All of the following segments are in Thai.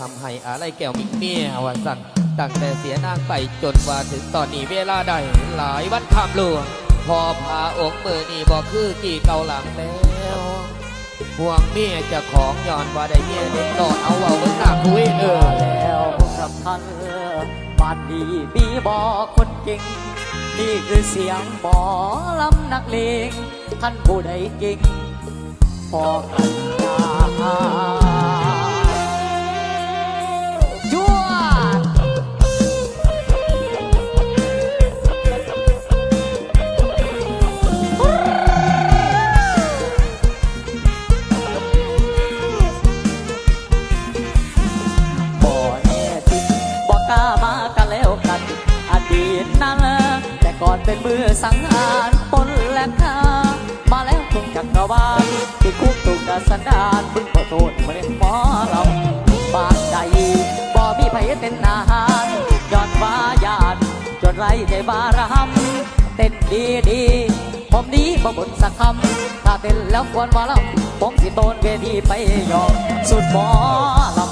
ทำให้อะไรแก้วมิกเมียว่าสั่นตั้งแต่เสียนางไปจนว่าถึงตอนนี้เวลาใดหลายวันคำหลวงพอพาอกมือนี่บอกคือกี่เกาหลังแล้วห่วงเมียจะของย้อนว่าได้เมียเด็กนอนเอาเอาบิ่งหน้าคุยเออแล้วพวกกับท่านบ้านดีมีบอคนเก่งนี่คือเสียงบอลำนักเลงท่านผู้ใดเก่งพอกันยา นั้นแต่ก่อนเป็นมือสังหารปนและฆ่ามาแล้วคงจักรวาลที่คุกตุกดาสันดานบึงขอโทษมาเล่นหมอเราบานใดบ่มีไผเป็นอาหารยอนว่าญาติจนไรใจบารำเต้นดีดีผมนี้บ่บ่นสักคำถ้าเต้นแล้วควรว่าเราผมสิโตนเวทีไปยอมสุดหมอลำเบิกตีก็ยัง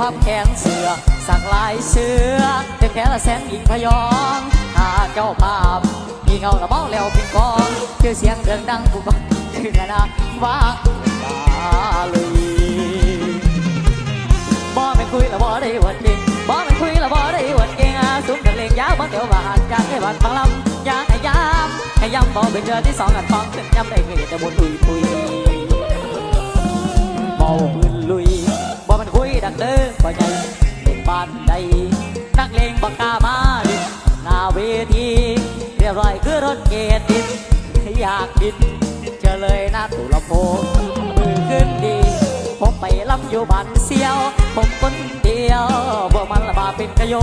พับแขนเสือ สักลายเสือเต็มแขนละแสนหญิงพยองถ้าเจ้าภาพมีเงาละเมาแล้วพิงกองชื่อเสียงเดินดังกูก็ชื่อนะว่าตาลยบ่ไม่นคุยละบ่ได้หวันเก่งบ่ไม่นคุยละบ่ได้หวันเก่งอาสุมกันเลงยาวบ่เตียวบาดจากให้บัดฟังลำอยากให้ยามให้ยำบ่เป็นเดือที่สองกันฟังขึ้นยำได้เงยแต่บนตุยตุย มันคุยดักเด้อบ่ใหญ่เป็นบ้านใดนักเลงบักกามาดิหน้าเวทีเรียบร้อยคือรถเกตดินอยากดินเจอเลยหน้าตุลโพมือขึ้นดีผมไปลำอยู่บ้านเสียว ผมคนเดียวบ่มันละบาเป็นกระโย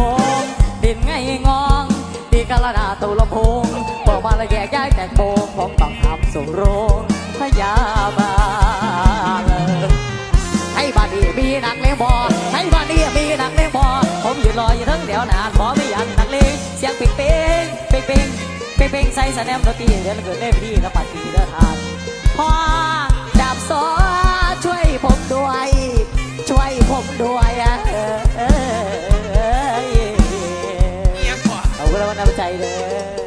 งดินไงงองดีกะละนาตุลโพงบ่มาละแยกย้ายแตกโบผมต้องทำส่งโรงพยาบา มีนักเลงบอให้วันนี้มีนักเลงบอผมอยู่รออยู่ทั้งเดี๋ยวนานบอไม่อยากนักเลงเสียงปิ๊งปิ๊งปิ๊งปิ๊งปิ๊งปงใส่สแนมดนตรีเดือนเกิดเล่มพี่แล้วปัดปีเดือนทานพ่อจับโซช่วยผมด้วย ช่วยผมด้วยอะเออเออเออเออเออเออเออเออเออเออเออเออเออเออเออ